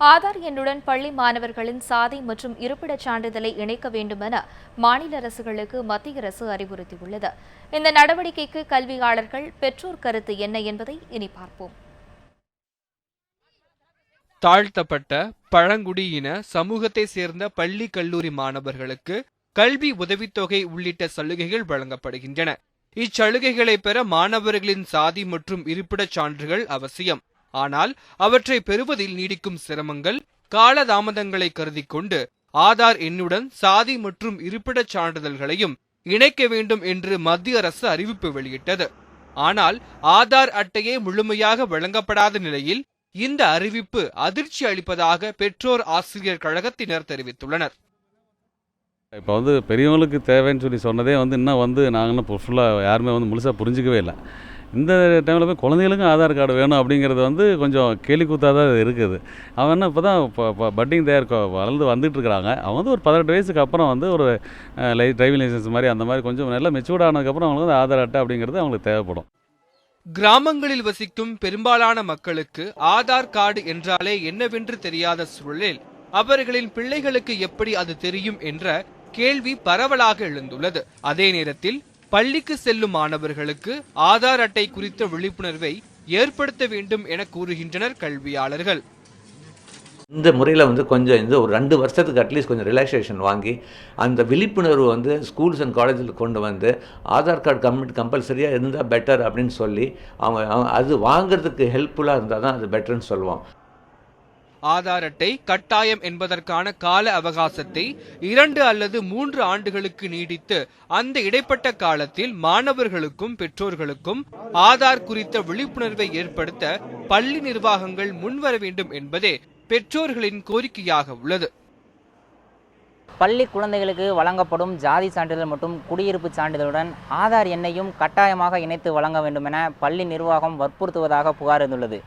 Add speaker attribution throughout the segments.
Speaker 1: ஆதார் எண்ணுடன் பள்ளி மாணவர்களின் சாதி மற்றும் இருப்பிடச் சான்றிதழை இணைக்க வேண்டுமென மாநில அரசுகளுக்கு மத்திய அரசு அறிவுறுத்தியுள்ளது. இந்த நடவடிக்கைக்கு கல்வியாளர்கள் பெற்றோர் கருத்து என்ன என்பதை இனி பார்ப்போம்.
Speaker 2: தாழ்த்தப்பட்ட பழங்குடியின சமூகத்தை சேர்ந்த பள்ளி கல்லூரி மாணவர்களுக்கு கல்வி உதவித்தொகை உள்ளிட்ட சலுகைகள் வழங்கப்படுகின்றன. இச்சலுகைகளை பெற மாணவர்களின் சாதி மற்றும் இருப்பிடச் சான்றுகள் அவசியம். ஆனால் அவற்றை பெறுவதில் நீடிக்கும் சிரமங்கள் காலதாமதங்களை கருதி கொண்டு ஆதார் எண்ணுடன் சாதி மற்றும் இருப்பிடச் சான்றிதழ்களையும் இணைக்க வேண்டும் என்று மத்திய அரசு அறிவிப்பு வெளியிட்டது. ஆனால் ஆதார் அட்டையே முழுமையாக வழங்கப்படாத நிலையில் இந்த அறிவிப்பு அதிர்ச்சி அளிப்பதாக பெற்றோர் ஆசிரியர் கழகத்தினர் தெரிவித்துள்ளனர்.
Speaker 3: இப்போ வந்து பெரியவங்களுக்கு தேவைன்னு சொல்லி சொன்னதே வந்து இன்னும் வந்து நாங்கள் ஃபுல்லாக யாருமே வந்து முழுசாக புரிஞ்சிக்கவே இல்லை. இந்த டைமில் போய் குழந்தைகளுக்கும் ஆதார் கார்டு வேணும் அப்படிங்கிறது வந்து கொஞ்சம் கேலிக்கூத்தாக தான் இருக்குது. அவன் என்ன இப்போ தான் இப்போ பட்டிங் தயார் வளர்ந்து வந்துட்டு இருக்கிறாங்க அவன் வந்து ஒரு பதினெட்டு வயசுக்கு அப்புறம் வந்து ஒரு லை டிரைவிங் லைசன்ஸ் மாதிரி அந்த மாதிரி கொஞ்சம் நல்லா மெச்சூர்ட் ஆனதுக்கப்புறம் அவங்களுக்கு வந்து ஆதார் அட்டை அப்படிங்கிறது அவங்களுக்கு தேவைப்படும்.
Speaker 2: கிராமங்களில் வசிக்கும் பெரும்பாலான மக்களுக்கு ஆதார் கார்டு என்றாலே என்னவென்று தெரியாத சூழலில் அவர்களின் பிள்ளைகளுக்கு எப்படி அது தெரியும் என்ற கேள்வி பரவலாக எழுந்துள்ளது. அதே நேரத்தில் பள்ளிக்கு செல்லும் மாணவர்களுக்கு ஆதார் அட்டை குறித்த விழிப்புணர்வை ஏற்படுத்த வேண்டும் என கூறுகின்றனர் கல்வியாளர்கள்.
Speaker 4: இந்த முறையில் வந்து கொஞ்சம் இந்த ஒரு ரெண்டு வருஷத்துக்கு அட்லீஸ்ட் கொஞ்சம் ரிலாக்ஸேஷன் வாங்கி அந்த விழிப்புணர்வு வந்து ஸ்கூல்ஸ் அண்ட் காலேஜில் கொண்டு வந்து ஆதார் கார்டு கம்மிட் கம்பல்சரியாக இருந்தால் பெட்டர் அப்படின்னு சொல்லி அவங்க அது வாங்குறதுக்கு ஹெல்ப்ஃபுல்லாக இருந்தால் தான் அது பெட்டர்னு சொல்லுவோம்.
Speaker 2: ஆதார் அட்டை கட்டாயம் என்பதற்கான கால அவகாசத்தை இரண்டு அல்லது மூன்று ஆண்டுகளுக்கு நீடித்து அந்த இடைப்பட்ட காலத்தில் மாணவர்களுக்கும் பெற்றோர்களுக்கும் ஆதார் குறித்த விழிப்புணர்வை ஏற்படுத்த பள்ளி நிர்வாகங்கள் முன்வர வேண்டும் என்பதே பெற்றோர்களின் கோரிக்கையாக உள்ளது.
Speaker 5: பள்ளி குழந்தைகளுக்கு வழங்கப்படும் ஜாதி சான்றிதழ் மற்றும் குடியிருப்பு சான்றிதழுடன் ஆதார் எண்ணையும் கட்டாயமாக இணைத்து வழங்க வேண்டும் என பள்ளி நிர்வாகம் வற்புறுத்துவதாக புகார் இருந்துள்ளது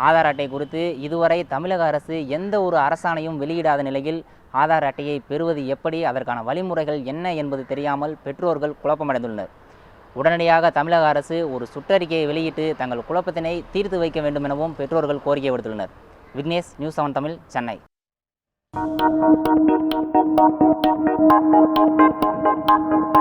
Speaker 5: ஆதார் அட்டை குறித்து இதுவரை தமிழக அரசு எந்த ஒரு அரசாணையும் வெளியிடாத நிலையில் ஆதார் அட்டையை பெறுவது எப்படி அதற்கான வழிமுறைகள் என்ன என்பது தெரியாமல் பெற்றோர்கள் குழப்பமடைந்துள்ளனர் உடனடியாக தமிழக அரசு ஒரு சுற்றறிக்கையை வெளியிட்டு தங்கள் குழப்பத்தினை தீர்த்து வைக்க வேண்டும் எனவும் பெற்றோர்கள் கோரிக்கை விடுத்துள்ளனர் Vignesh news seven Tamil Chennai
Speaker 6: Thank you.